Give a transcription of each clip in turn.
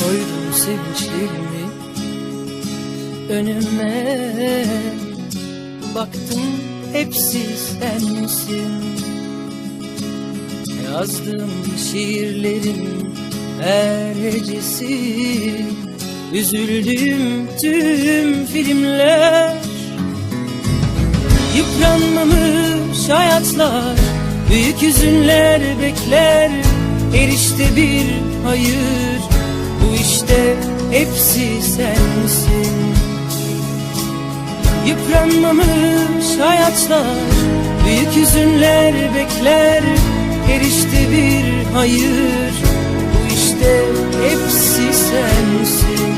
Koydum sevinçlerimi önüme. Baktım hepsi sensin. Yazdığım şiirlerin her hecesi Üzüldüğüm tüm filmler. Yıpranmamış hayatlar Büyük hüzünler bekler. Erişte bir hayır Bu işte hepsi sensin. Yıpranmamış hayatlar Büyük hüzünler bekler. Erişte bir hayır Bu işte hepsi sensin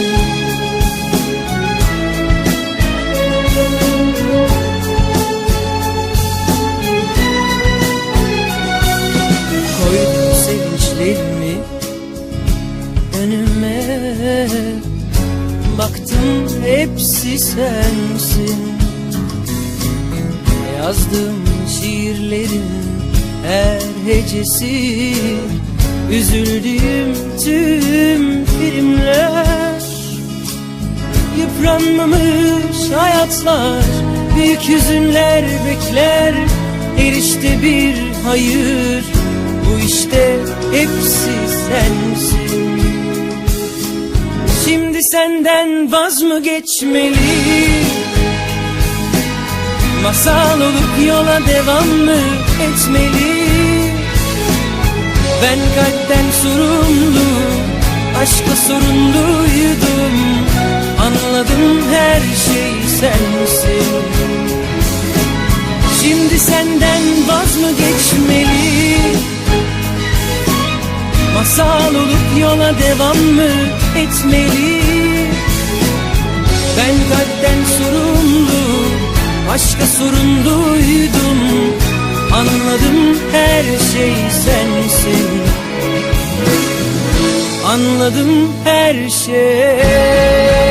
hepsi sensin. Yazdığım şiirlerin her hecesi. Üzüldüğüm tüm filmler. Yıpranmamış hayatlar Büyük hüzünler bekler. Erişte bir hayır Bu işte hepsi sensin Şimdi senden vaz mı geçmeli? Masal olup yola devam mı etmeli? Ben kalpten sorumlu Aşka sorumluydum. Anladım her şey sensin. Şimdi senden vaz mı geçmeli Masal olup yola devam mı etmeli? Ben kalpten sorumlu Aşka sorumluydum Anladım her şey sensin. Anladım her şey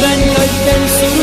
愿你可以